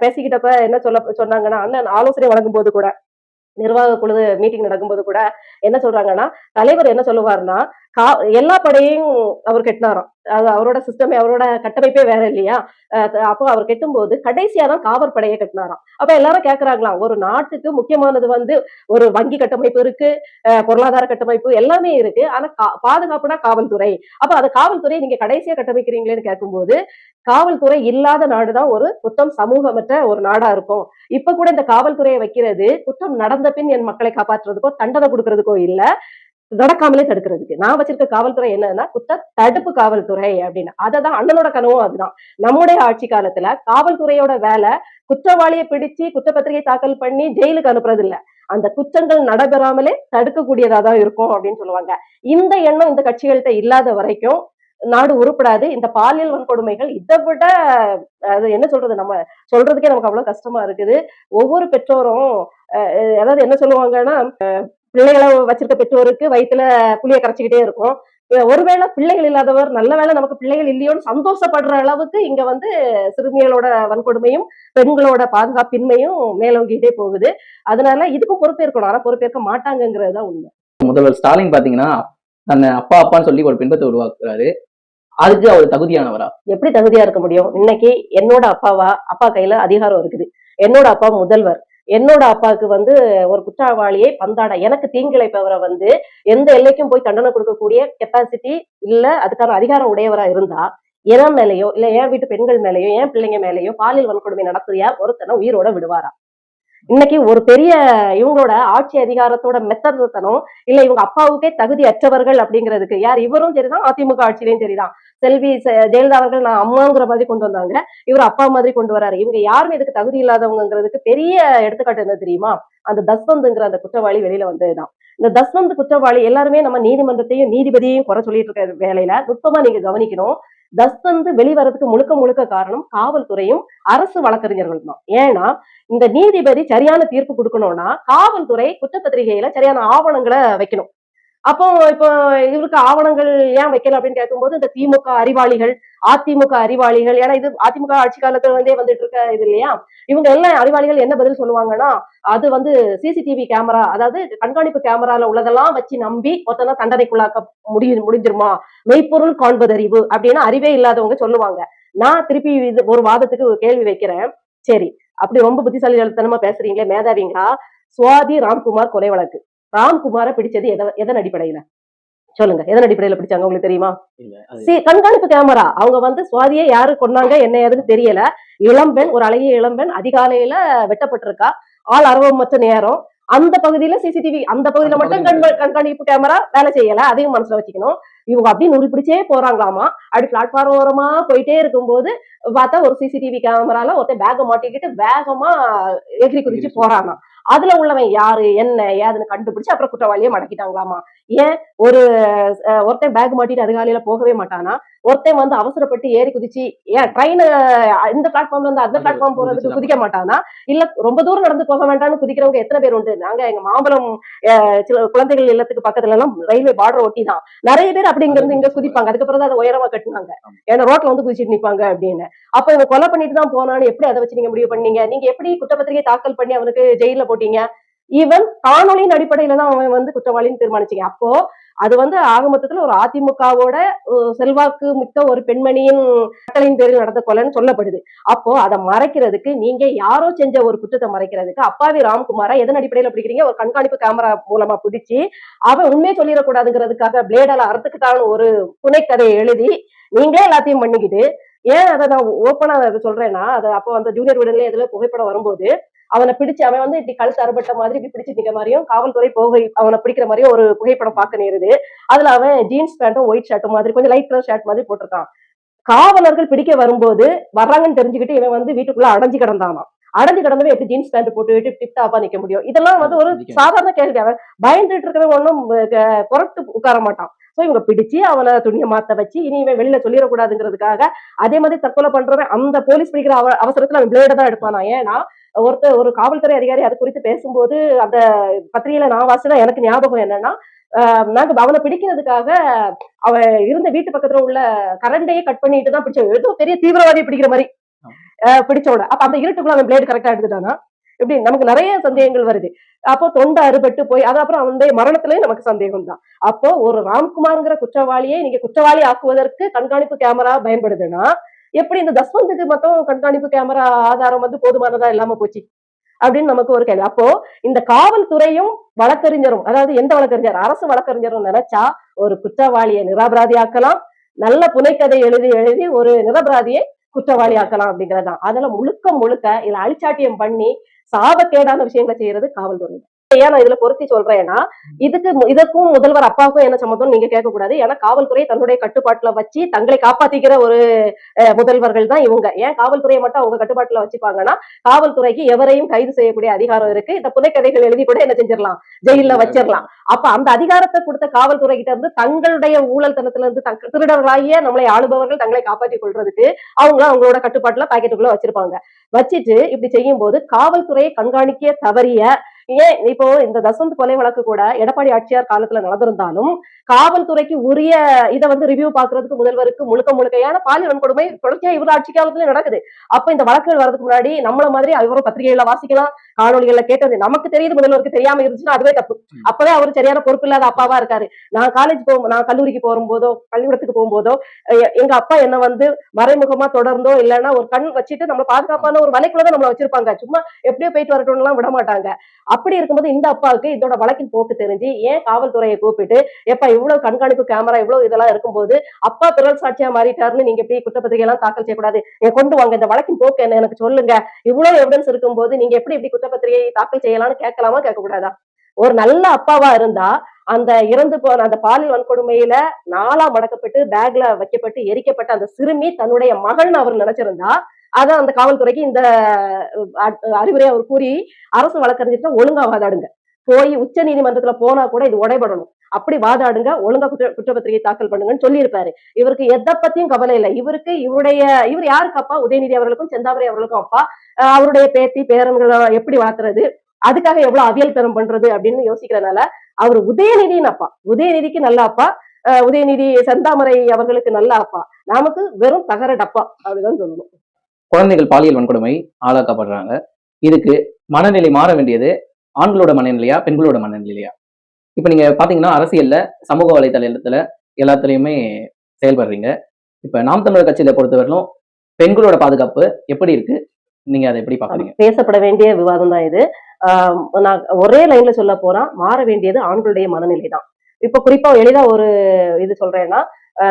பேசிக்கிட்டப்ப என்ன சொல்ல சொன்னாங்கன்னா அண்ணன் ஆலோசனை வழங்கும் போது கூட நிர்வாக குழு மீட்டிங் நடக்கும்போது கூட என்ன சொல்றாங்கன்னா தலைவர் என்ன சொல்லுவாருன்னா கா எல்லா படையும் அவர் கெட்டினாராம். அது அவரோட சிஸ்டமே அவரோட கட்டமைப்பே வேற இல்லையா? அப்போ அவர் கெட்டும்போது கடைசியா தான் காவல் படையை கட்டினாராம். அப்ப எல்லாரும் கேக்குறாங்களாம் ஒரு நாட்டுக்கு முக்கியமானது வந்து ஒரு வங்கி கட்டமைப்பு இருக்கு பொருளாதார கட்டமைப்பு எல்லாமே இருக்கு. ஆனா கா- பாதுகாப்புனா காவல்துறை. அப்ப அந்த காவல்துறை நீங்க கடைசியா கட்டமைக்கிறீங்களேன்னு கேட்கும்போது காவல்துறை இல்லாத நாடுதான் ஒரு குற்றம் சமூகமற்ற ஒரு நாடா இருக்கும். இப்ப கூட இந்த காவல்துறையை வைக்கிறது குற்றம் நடந்த பின் என் மக்களை காப்பாற்றுறதுக்கோ தண்டனை கொடுக்கறதுக்கோ இல்ல. நடக்காமலே தடுக்கிறதுக்கு. நான் வச்சிருக்க காவல்துறை என்னன்னா குத்த தடுப்பு காவல்துறை அப்படின்னு. அததான் அண்ணனோட கனவும் அதுதான். நம்முடைய ஆட்சி காலத்துல காவல்துறையோட வேலை குற்றவாளியை பிடிச்சு குற்றப்பத்திரிகை தாக்கல் பண்ணி ஜெயிலுக்கு அனுப்புறது இல்ல அந்த குற்றங்கள் நடைபெறாமலே தடுக்கக்கூடியதா தான் இருக்கும் அப்படின்னு சொல்லுவாங்க. இந்த எண்ணம் இந்த கட்சிகள்கிட்ட இல்லாத வரைக்கும் நாடு உருப்படாது. இந்த பாலியல் வன்கொடுமைகள் இதை விட அது என்ன சொல்றது நம்ம சொல்றதுக்கே நமக்கு அவ்வளவு கஷ்டமா இருக்குது. ஒவ்வொரு பெற்றோரும் அஹ், அதாவது என்ன சொல்லுவாங்கன்னா பிள்ளைகளை வச்சிருக்க பெற்றோருக்கு வயித்துல புளிய கரைச்சிக்கிட்டே இருக்கும். ஒருவேளை பிள்ளைகள் இல்லாதவர் நல்ல வேளை நமக்கு பிள்ளைகள் இல்லையோன்னு சந்தோஷப்படுற அளவுக்கு இங்க வந்து சிறுமிகளோட வன்கொடுமையும் பெண்களோட பாதுகாப்பின்மையும் மேலோங்கிட்டே போகுது. அதனால இதுக்கும் பொறுப்பேற்கணும் ஆனா பொறுப்பேற்க மாட்டாங்கங்கிறது தான் உண்மை. முதல்வர் ஸ்டாலின் பாத்தீங்கன்னா தன்னை அப்பா அப்பான்னு சொல்லி ஒரு பின்பத்தை உருவாக்குறாரு. அதுக்கு அவர் தகுதியானவரா? எப்படி தகுதியா இருக்க முடியும்? இன்னைக்கு என்னோட அப்பாவா? அப்பா கையில அதிகாரம் இருக்குது. என்னோட அப்பா முதல்வர். என்னோட அப்பாவுக்கு வந்து ஒரு குற்றவாளியை பந்தாட எனக்கு தீங்கிழைப்பவரை வந்து எந்த எல்லைக்கும் போய் தண்டனை கொடுக்கக்கூடிய கெப்பாசிட்டி இல்ல அதுக்கான அதிகாரம் உடையவரா இருந்தா என் மேலேயோ இல்ல என் வீட்டு பெண்கள் மேலேயோ என் பிள்ளைங்க மேலேயோ பாலியல் வன்கொடுமை நடத்தியா ஒருத்தனை உயிரோட விடுவாரா? இன்னைக்கு ஒரு பெரிய இவங்களோட ஆட்சி அதிகாரத்தோட மெத்தனத்தனம் இல்ல இவங்க அப்பாவுக்கே தகுதி அற்றவர்கள் அப்படிங்கிறதுக்கு யார் இவரும் சரிதான் அதிமுக ஆட்சியிலையும் சரிதான். செல்வி செ- ஜெயலலிதா அவர்கள் நான் அம்மாங்கிற மாதிரி கொண்டு வந்தாங்க. இவர் அப்பா மாதிரி கொண்டு வராரு. இவங்க யாருமே இதுக்கு தகுதி இல்லாதவங்கிறதுக்கு பெரிய எடுத்துக்காட்டு என்ன தெரியுமா? அந்த தஸ்வந்துங்கிற அந்த குற்றவாளி வெளியில வந்ததுதான். இந்த தஸ்வந்த் குற்றவாளி எல்லாருமே நம்ம நீதிமன்றத்தையும் நீதிபதியையும் குறை சொல்லிட்டு இருக்க வேலையில நுட்பமா நீங்க கவனிக்கணும். தஸ்வந்த் வெளிவரதுக்கு முழுக்க முழுக்க காரணம் காவல்துறையும் அரசு வழக்கறிஞர்கள் தான் ஏன்னா இந்த நீதிபதி சரியான தீர்ப்பு கொடுக்கணும்னா காவல்துறை குற்றப்பத்திரிகையில சரியான ஆவணங்களை வைக்கணும். அப்போ இப்போ இவருக்கு ஆவணங்கள் ஏன் வைக்கல அப்படின்னு கேட்கும்போது இந்த திமுக அறிவாளிகள் அதிமுக அறிவாளிகள் ஏன்னா இது அதிமுக ஆட்சி காலத்துல இருந்தே வந்துட்டு இருக்க இது இல்லையா? இவங்க எல்லாம் அறிவாளிகள் என்ன பதில் சொல்லுவாங்கன்னா அது வந்து சிசிடிவி கேமரா அதாவது கண்காணிப்பு கேமரால உள்ளதெல்லாம் வச்சு நம்பி ஒருத்தனை தண்டனைக்குள்ளாக்க முடிய முடிஞ்சிருமா? மெய்ப்பொருள் காண்பதறிவு அப்படின்னு அறிவே இல்லாதவங்க சொல்லுவாங்க. நான் திருப்பி இது ஒரு வாதத்துக்கு ஒரு கேள்வி வைக்கிறேன். சரி அப்படி ரொம்ப புத்திசாலித்தனமா பேசுறீங்களே மேதாவிங்களா? சுவாதி ராம்குமார் கொலை வழக்கு. ராம்குமாரை பிடிச்சது எத எதன் அடிப்படையில? சொல்லுங்க எதன் அடிப்படையில பிடிச்சாங்க உங்களுக்கு தெரியுமா? கண்காணிப்பு கேமரா அவங்க வந்து சுவாதியை யாரு கொன்னாங்க என்ன ஏதுன்னு தெரியல. இளம்பெண் ஒரு அழகிய இளம்பெண் அதிகாலையில வெட்டப்பட்டிருக்கா. ஆள் அரவமற்ற நேரம். அந்த பகுதியில சிசிடிவி அந்த பகுதியில மட்டும் கண்காணிப்பு கேமரா வேலை செய்யல. அதையும் மனசுல வச்சுக்கணும். இவங்க அப்படியே நூறு பிடிச்சே போறாங்களாமா? அப்படி பிளாட்ஃபார்ம் ஓரமா போயிட்டே இருக்கும்போது பார்த்தா ஒரு சிசிடிவி கேமரால ஒருத்தன் பேக மாட்டிக்கிட்டு வேகமா எகிரி எகிரி போறானா? அதுல உள்ளவன் யாரு என்ன ஏதுன்னு கண்டுபிடிச்சு அப்புறம் குற்றவாளியை மடக்கிட்டாங்களாமா? ஏன் ஒரு ஒருத்தன் பேக் மாட்டிட்டு அதிகாலையில போகவே மாட்டானா? ஒருத்தன் வந்து அவசரப்பட்டு ஏறி குதிச்சு ஏன் ட்ரெயின் இந்த பிளாட்ஃபார்ம்ல இருந்து அந்த பிளாட்ஃபார்ம் போறதுக்கு குதிக்க மாட்டானா? இல்ல ரொம்ப தூரம் நடந்து போக வேண்டாம்னு குதிக்கிறவங்க எத்தனை பேர் உண்டு? நாங்க எங்க மாம்பழம் அஹ், சில குழந்தைகள் இல்லத்துக்கு பக்கத்துல எல்லாம் ரயில்வே பார்டர் ஒட்டி தான். நிறைய பேர் அப்படி இங்க இருந்து இங்க குதிப்பாங்க. அதுக்கப்புறம் தான் அதை உயரமா கட்டுனாங்க. ஏன்னா ரோட்ல வந்து குதிச்சிட்டு நிப்பாங்க அப்படின்னு. அப்ப இவங்க கொலை பண்ணிட்டு தான் போனான்னு எப்படி அதை வச்சு நீங்க முடிவு பண்ணீங்க? நீங்க எப்படி குற்றப்பத்திரிகை தாக்கல் பண்ணி அவனுக்கு ஜெயில போட்டீங்க? ஈவன் காணொலியின் அடிப்படையில தான் அவன் வந்து குற்றவாளின்னு தீர்மானிச்சிங்க அப்போ அது வந்து ஆகமொத்தத்துல ஒரு அதிமுகவோட செல்வாக்கு மிக்க ஒரு பெண்மணியின் கட்டளையின் பேரில் நடந்த கொலைன்னு சொல்லப்படுது. அப்போ அதை மறைக்கிறதுக்கு நீங்க யாரோ செஞ்ச ஒரு குற்றத்தை மறைக்கிறதுக்கு அப்பாவி ராம்குமாரா எதன் அடிப்படையில பிடிக்கிறீங்க? ஒரு கண்காணிப்பு கேமரா மூலமா பிடிச்சி அவன் உண்மையை சொல்லிடக்கூடாதுங்கிறதுக்காக பிளேடால அறுத்துக்கிட்டான்னு ஒரு புனைக்கதையை எழுதி நீங்களே எல்லாத்தையும் பண்ணிக்கிட்டு ஏன் அதை நான் ஓப்பனா அதை சொல்றேன்னா அது அப்போ அந்த ஜூனியர் விடல இதுல புகைப்படம் வரும்போது அவனை பிடிச்சு அவன் வந்து இப்படி கழுத்து அறுபட்ட மாதிரி இப்படி பிடிச்சு நிக்க மாதிரியும் காவல்துறை போக அவனை பிடிக்கிற மாதிரியும் ஒரு புகைப்படம் பார்க்க நேருது. அதுல அவன் ஜீன்ஸ் பேண்ட்டும் ஒயிட் ஷர்ட்டும் மாதிரி கொஞ்சம் லைட் கலர் ஷர்ட் மாதிரி போட்டிருக்கான். காவலர்கள் பிடிக்க வரும்போது வர்றாங்கன்னு தெரிஞ்சுக்கிட்டு இவன் வந்து வீட்டுக்குள்ள அடைஞ்சு கிடந்தானாம். அடைஞ்சு கிடந்தவன் எப்படி ஜீன்ஸ் பேண்ட் போட்டு டிப் டாப்பா நிக்க முடியும்? இதெல்லாம் வந்து ஒரு சாதாரண கேள்வி. அவன் பயந்துட்டு இருக்கவன் ஒன்றும் புறத்து உட்கார மாட்டான். சோ இவங்க பிடிச்சு அவனை துணியை மாத்த வச்சு இனி இவன் வெளியில சொல்லிடக்கூடாதுங்கிறதுக்காக அதே மாதிரி தற்கொலை பண்றவன் அந்த போலீஸ் பிடிக்கிற அவ அவசரத்துல அவன் பிளேட தான் எடுப்பானா? ஏன்னா ஒருத்தர் ஒரு காவல்துறை அதிகாரி அது குறித்து பேசும்போது அந்த பத்திரிகையில நான் வாசினா எனக்கு ஞாபகம் என்னன்னா நாங்க அவனை பிடிக்கிறதுக்காக அவ இருந்த வீட்டு பக்கத்துல உள்ள கரண்டையே கட் பண்ணிட்டு தான் பிடிச்சோம் ஏதோ பெரிய தீவிரவாதியை பிடிக்கிற மாதிரி ஆஹ் பிடிச்சோட அப்ப அந்த இருட்டுக்குள்ள அவன் பிளேடு கரெக்டா எடுத்துட்டானா? இப்படி நமக்கு நிறைய சந்தேகங்கள் வருது. அப்போ தொண்டை அறுபட்டு போய் அது அப்புறம் அவனுடைய மரணத்திலயும் நமக்கு சந்தேகம் தான் அப்போ ஒரு ராம்குமார்ங்கிற குற்றவாளியை நீங்க குற்றவாளி ஆக்குவதற்கு கண்காணிப்பு கேமரா பயன்படுதுன்னா எப்படி இந்த தஸ்வந்துக்கு மொத்தம் கண்காணிப்பு கேமரா ஆதாரம் வந்து போதுமானதா இல்லாம போச்சு? அப்படின்னு நமக்கு ஒரு கேள்வி. அப்போ இந்த காவல்துறையும் வழக்கறிஞரும் அதாவது எந்த வழக்கறிஞர்? அரசு வழக்கறிஞரும் நினைச்சா ஒரு குற்றவாளியை நிராபராதியாக்கலாம். நல்ல புனைக்கதை எழுதி எழுதி ஒரு நிரபராதியை குற்றவாளி ஆக்கலாம் அப்படிங்கறதுதான். அதுல முழுக்க முழுக்க இதுல அழிச்சாட்டியம் பண்ணி சாபக்கேடான விஷயங்களை செய்யறது காவல்துறை ஏன் நான் இதுல பொருத்தி சொல்றேன்னா இதுக்கு இதற்கும் முதல்வர் அப்பாவுக்கும் என்ன சம்மந்தம் நீங்க கேட்க கூடாது ஏன்னா காவல்துறை தன்னுடைய கட்டுப்பாட்டுல வச்சு தங்களை காப்பாத்திக்கிற ஒரு முதல்வர்கள் தான் இவங்க. ஏன் காவல்துறையை மட்டும் அவங்க கட்டுப்பாட்டுல வச்சுப்பாங்கன்னா காவல்துறைக்கு எவரையும் கைது செய்யக்கூடிய அதிகாரம் இருக்கு. இந்த புனைக்கதைகள் எழுதி கூட என்ன செஞ்சிடலாம்? ஜெயில வச்சிடலாம். அப்ப அந்த அதிகாரத்தை கொடுத்த காவல்துறை கிட்ட இருந்து தங்களுடைய ஊழல் தனத்துல இருந்து திருடர்களாகிய நம்மளை ஆளுபவர்கள் தங்களை காப்பாற்றிக் கொள்றதுக்கு அவங்க அவங்களோட கட்டுப்பாட்டுல பாக்கெட்டுக்குள்ள வச்சிருப்பாங்க. வச்சுட்டு இப்படி செய்யும் போது காவல்துறையை கண்காணிக்க தவறிய ஏன் இப்போ இந்த தசந்த் கொலை வழக்கு கூட எடப்பாடி ஆட்சியார் காலத்துல நடந்திருந்தாலும் காவல்துறைக்கு உரிய இதை வந்து ரிவ்யூ பாக்குறதுக்கு முதல்வருக்கு முழுக்க முழுக்கையான பாலியல் வன்கொடுமை தொடர்ச்சியா இவர் ஆட்சி காலத்துல நடக்குது. அப்ப இந்த வழக்குகள் வர்றதுக்கு முன்னாடி நம்மள மாதிரி அவரும் பத்திரிகைகளை வாசிக்கலாம். காணொலிகள்ல கேட்டது. நமக்கு தெரியுது முதல்வருக்கு தெரியாம இருந்துச்சுன்னா அதுவே தப்பு. அப்பவே அவர் சரியான பொறுப்பு இல்லாத அப்பாவா இருக்காரு. நான் காலேஜ் போ நான் கல்லூரிக்கு போகும்போதோ பள்ளிக்கூடத்துக்கு போகும்போதோ எங்க அப்பா என்ன வந்து மறைமுகமா தொடர்ந்தோ இல்லைன்னா ஒரு கண் வச்சுட்டு நம்ம பாதுகாப்பான ஒரு வலைக்குள்ளதான் நம்மள வச்சிருப்பாங்க. சும்மா எப்படியோ போயிட்டு வரட்டும்னு எல்லாம் விட மாட்டாங்க. அப்படி இருக்கும்போது இந்த அப்பாவுக்கு இதோட வழக்கின் போக்கு தெரிஞ்சு ஏன் காவல்துறையை கூப்பிட்டு எப்ப இவ்வளவு கண்காணிப்பு கேமரா இவ்வளவு இதெல்லாம் இருக்கும்போது அப்பா பிறல் சாட்சியா மாறிட்டாருன்னு நீங்க எப்படி குற்றப்பத்திரிகை எல்லாம் தாக்கல் செய்யக்கூடாது? கொண்டு வாங்க இந்த வழக்கின் போக்கு என்ன? எனக்கு சொல்லுங்க. இவ்வளவு எவிடன்ஸ் இருக்கும்போது நீங்க எப்படி இப்படி குற்றப்பத்திரிகை தாக்கல் செய்யலாம்னு கேட்கலாமா கேட்கக்கூடாதா? ஒரு நல்ல அப்பாவா இருந்தா அந்த இறந்து போன அந்த பாலியல் வன்கொடுமையில நாளா மடக்கப்பட்டு பேக்ல வைக்கப்பட்டு எரிக்கப்பட்ட அந்த சிறுமி தன்னுடைய மகள்னு அவர் நினைச்சிருந்தா அதான் அந்த காவல்துறைக்கு இந்த அறிவுரை அவர் கூறி அரசு வழக்கறிஞர்கிட்ட ஒழுங்கா வாதாடுங்க. போய் உச்ச நீதிமன்றத்துல போனா கூட இது உடைபடணும். அப்படி வாதாடுங்க ஒழுங்கா குற்ற குற்றப்பத்திரிகை தாக்கல் பண்ணுங்கன்னு சொல்லியிருப்பாரு. இவருக்கு எதை பத்தியும் கவலை இல்லை. இவருக்கு இவருடைய இவர் யாருக்கு அப்பா? உதயநிதி அவர்களுக்கும் செந்தாமரை அவர்களுக்கும் அப்பா. அவருடைய பேத்தி பேரன்களை எப்படி வளர்த்துறது? அதுக்காக எவ்வளவு அவியல் பெறம் பண்றது அப்படின்னு யோசிக்கிறதுனால அவர் உதயநிதியின் அப்பா. உதயநிதிக்கு நல்ல அப்பா. அஹ் உதயநிதி செந்தாமரை அவர்களுக்கு நல்ல அப்பா. நமக்கு வெறும் தகர டப்பா. அப்படிதான் சொல்லணும். குழந்தைகள் பாலியல் வன்கொடுமை ஆளாக்கப்படுறாங்க. இதுக்கு மனநிலை மாற வேண்டியது ஆண்களோட மனநிலையா பெண்களோட மனநிலையா? இப்ப நீங்க பாத்தீங்கன்னா அரசியல்ல சமூக வலைதளத்துல எல்லாத்துலயுமே செயல்படுறீங்க. இப்ப நாம் தமிழர் கட்சியில பொறுத்தவரையிலும் பெண்களோட பாதுகாப்பு எப்படி இருக்கு? நீங்க அதை எப்படி பாக்குறீங்க? பேசப்பட வேண்டிய விவாதம் தான் இது நான் ஒரே லைன்ல சொல்ல போனா மாற வேண்டியது ஆண்களுடைய மனநிலை தான் இப்ப குறிப்பா எளிதா ஒரு இது சொல்றேன்னா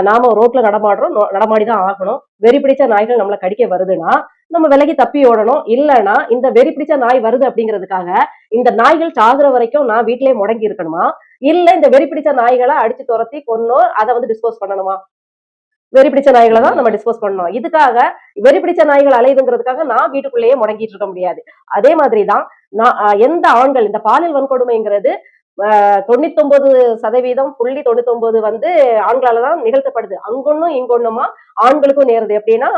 நாம ரோட்ல நடமாடுறோம் நடமாடிதான் ஆகணும். வெறி பிடிச்ச நாய்கள் நம்மளை கடிக்க வருதுன்னா நம்ம விலகி தப்பி ஓடணும். இல்லைன்னா இந்த வெறி பிடிச்ச நாய் வருது அப்படிங்கிறதுக்காக இந்த நாய்கள் சாகுற வரைக்கும் நான் வீட்டிலேயே முடங்கி இருக்கணுமா? இல்ல இந்த வெறி பிடிச்ச நாய்களை அடிச்சு துரத்தி கொன்னோம் அதை வந்து டிஸ்போஸ் பண்ணணுமா? வெறி பிடிச்ச நாய்களை தான் நம்ம டிஸ்போஸ் பண்ணணும். இதுக்காக வெறி பிடிச்ச நாய்கள் அலையுதுங்கிறதுக்காக நான் வீட்டுக்குள்ளேயே முடங்கிட்டு இருக்க முடியாது. அதே மாதிரிதான் நான் எந்த ஆண்கள் இந்த பாலியல் வன்கொடுமைங்கிறது தொண்ணூத்தொன்பது சதவீதம் புள்ளி தொண்ணூத்தொன்பது வந்து ஆண்களால தான் நிகழ்த்தப்படுது. அங்கொன்னும் இங்கொன்னுமா? ஆண்களுக்கும் நேருது. எப்படின்னா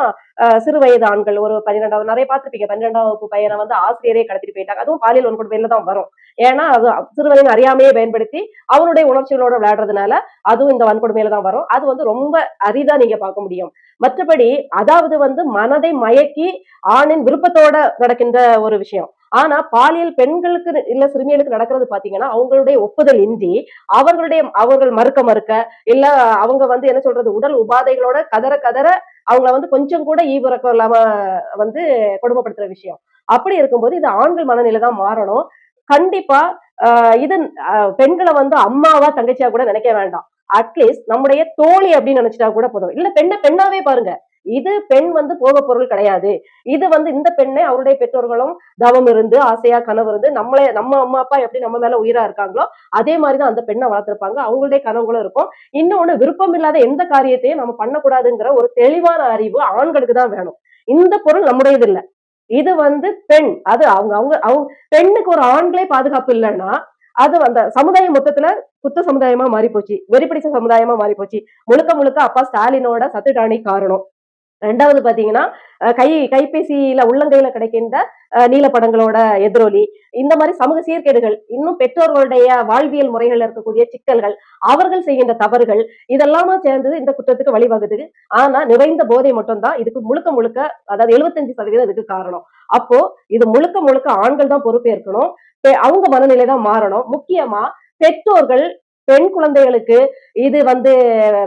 சிறு வயது ஆண்கள் ஒரு பன்னிரெண்டாவது நிறைய பார்த்துருப்பீங்க. பன்னிரெண்டாம் வகுப்பு பையனை வந்து ஆசிரியரே கடத்திட்டு போயிட்டாங்க. அதுவும் பாலியல் வன்கொடுமையில தான் வரும். ஏன்னா அது சிறுவயதின் அறியாமையே பயன்படுத்தி அவனுடைய உணர்ச்சிகளோட விளையாடுறதுனால அதுவும் இந்த வன்கொடுமையில தான் வரும். அது வந்து ரொம்ப அரிதா நீங்க பார்க்க முடியும். மற்றபடி அதாவது வந்து மனதை மயக்கி ஆணின் விருப்பத்தோட நடக்கின்ற ஒரு விஷயம். ஆனா பாலியல் பெண்களுக்கு இல்ல சிறுமிகளுக்கு நடக்கிறது பாத்தீங்கன்னா அவங்களுடைய ஒப்புதல் இன்றி அவர்களுடைய அவர்கள் மறுக்க மறுக்க இல்ல அவங்க வந்து என்ன சொல்றது உடல் உபாதைகளோட கதற கதற அவங்கள வந்து கொஞ்சம் கூட ஈவிறக்கம் இல்லாம வந்து கொடுமைப்படுத்துற விஷயம். அப்படி இருக்கும்போது இது ஆண்கள் மனநிலை தான் மாறணும். கண்டிப்பா இது பெண்களை வந்து அம்மாவா தங்கச்சியா கூட நினைக்க வேண்டாம். அட்லீஸ்ட் நம்முடைய தோழி அப்படின்னு நினைச்சிட்டா கூட போதும். இல்ல பெண்ணை பெண்ணாவே பாருங்க. இது பெண் வந்து போக பொருள் கிடையாது. இது வந்து இந்த பெண்ணை அவருடைய பெற்றோர்களும் தவம் இருந்து ஆசையா கனவு இருந்து நம்மளே நம்ம அம்மா அப்பா எப்படி நம்ம மேல உயிரா இருக்காங்களோ அதே மாதிரிதான் அந்த பெண்ணை வளர்த்திருப்பாங்க. அவங்களுடைய கனவுகளும் இருக்கும். இன்னொன்னு விருப்பம் இல்லாத எந்த காரியத்தையும் நம்ம பண்ணக்கூடாதுங்கிற ஒரு தெளிவான அறிவு ஆண்களுக்கு தான் வேணும். இந்த பொருள் நம்முடையது இல்லை இது வந்து பெண். அது அவங்க அவங்க அவங்க பெண்ணுக்கு ஒரு ஆண்களே பாதுகாப்பு இல்லைன்னா அது அந்த சமுதாயம் மொத்தத்துல குத்த சமுதாயமா மாறி போச்சு வெறிப்பிடிச்ச சமுதாயமா மாறி போச்சு முழுக்க முழுக்க அப்பா ஸ்டாலினோட சத்துட்டாணி காரணம். ரெண்டாவது பாத்தீங்கன்னா கை கைபேசியில உள்ளங்கையில கிடைக்கின்ற நீலப்படங்களோட எதிரொலி. இந்த மாதிரி சமூக சீர்கேடுகள் இன்னும் பெற்றோர்களுடைய வாழ்வியல் முறைகள் இருக்கக்கூடிய சிக்கல்கள் அவர்கள் செய்கின்ற தவறுகள் இதெல்லாமா சேர்ந்தது இந்த குற்றத்துக்கு வழிவகுது. ஆனா நிறைந்த போதை மட்டும்தான் இதுக்கு முழுக்க முழுக்க அதாவது எழுபத்தஞ்சு சதவீதம் இதுக்கு காரணம். அப்போ இது முழுக்க முழுக்க ஆண்கள் தான் பொறுப்பேற்கணும். பெ- அவங்க மனநிலை தான் மாறணும். முக்கியமா பெற்றோர்கள் பெண் குழந்தைகளுக்கு இது வந்து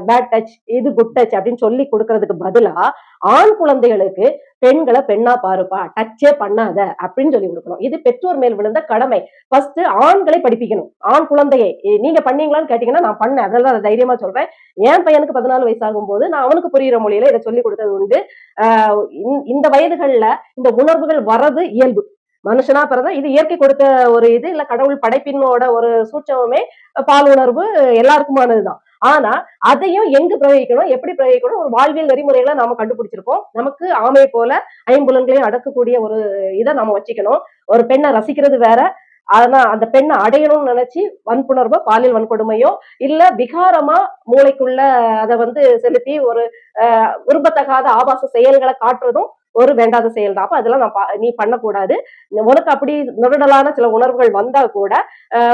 பேட் டச் இது குட் டச் அப்படின்னு சொல்லி கொடுக்கறதுக்கு பதிலா ஆண் குழந்தைகளுக்கு பெண்களை பெண்ணா பாருப்பா டச்சே பண்ணாத அப்படின்னு சொல்லி கொடுக்கணும். இது பெற்றோர் மேல் விழுந்த கடமை. ஃபர்ஸ்ட் ஆண்களை படிப்பிக்கணும். ஆண் குழந்தையை நீங்க பண்ணீங்களான்னு கேட்டீங்கன்னா நான் பண்ணேன். அதெல்லாம் தைரியமா சொல்றேன். என் பையனுக்கு பதினாலு வயசாகும் போது நான் அவனுக்கு புரியுற மொழியில இதை சொல்லி கொடுத்தது உண்டு. இந்த- இந்த வயதுகள்ல இந்த உணர்வுகள் வர்றது இயல்பு. மனுஷனா பிறந்தா இது இயற்கை கொடுத்த ஒரு இது இல்ல கடவுள் படைப்பினோட ஒரு சூட்சமே பால் உணர்வு எல்லாருக்குமானதுதான். ஆனா அதையும் எங்கு பிரயோகிக்கணும் எப்படி பிரயோகிக்கணும் ஒரு வாழ்வியல் நெறிமுறைகளை நாம கண்டுபிடிச்சிருக்கோம் நமக்கு ஆமை போல ஐம்புலன்களையும் அடக்கக்கூடிய ஒரு இதை நாம வச்சுக்கணும். ஒரு பெண்ணை ரசிக்கிறது வேற. ஆனா அந்த பெண்ணை அடையணும்னு நினைச்சு வன்புணர்வோ பாலியல் வன்கொடுமையோ இல்ல விகாரமா மூளைக்குள்ள அதை வந்து செலுத்தி ஒரு விரும்பத்தகாத ஆபாச செயல்களை காட்டுறதும் ஒரு வேண்டாத செயல் தான். அப்ப அதெல்லாம் நான் பா- நீ பண்ணக்கூடாது. உனக்கு அப்படி நுரடலான சில உணர்வுகள் வந்தா கூட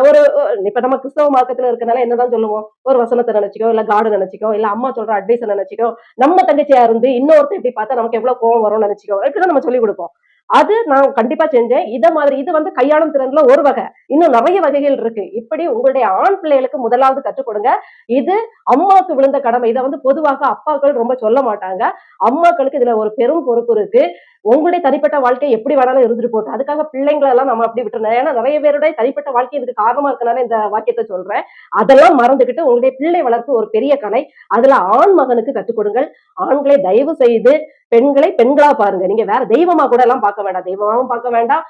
ஒரு இப்ப நம்ம கிறிஸ்தவ மார்க்கத்துல இருக்கனால என்னதான் சொல்லுவோம்? ஒரு வசனத்தை நினைச்சிக்கோ இல்ல காடு நினைச்சிக்கோ இல்ல அம்மா சொல்ற அட்வைஸ் நினைச்சிக்கோ நம்ம தங்கச்சியா இருந்து இன்னொருத்த இப்படி பார்த்தா நமக்கு எவ்வளவு கோவம் வரும்னு நினைச்சிக்கோ இப்படிதான் நம்ம சொல்லி கொடுப்போம். அது நான் கண்டிப்பா செஞ்சேன். இத மாதிரி இது வந்து கையாளும் திறன்ல ஒரு வகை. இன்னும் நிறைய வகைகள் இருக்கு. இப்படி உங்களுடைய ஆண் பிள்ளைகளுக்கு முதலாவது கற்றுக் கொடுங்க. இது அம்மாவுக்கு விழுந்த கடமை. இதை வந்து பொதுவாக அப்பாக்கள் ரொம்ப சொல்ல மாட்டாங்க. அம்மாக்களுக்கு இதுல ஒரு பெரும் பொறுப்பு இருக்கு. உங்களுடைய தனிப்பட்ட வாழ்க்கை எப்படி வேணாலும் இருந்துட்டு போட்டு அதுக்காக பிள்ளைங்களை எல்லாம் நம்ம அப்படி விட்டுருந்தோம் ஏன்னா நிறைய பேருடைய தனிப்பட்ட வாழ்க்கை இதுக்கு காரணமா இருக்கனால இந்த வாக்கியத்தை சொல்றேன். அதெல்லாம் மறந்துகிட்டு உங்களுடைய பிள்ளை வளர்ப்பு ஒரு பெரிய கலை. அதுல ஆண் மகனுக்கு கற்றுக் கொடுங்கள். ஆண்களை தயவு செய்து பெண்களை பெண்களா பாருங்க. நீங்க வேற தெய்வமா கூட எல்லாம் பார்க்க வேண்டாம். தெய்வமாவும் பார்க்க வேண்டாம்.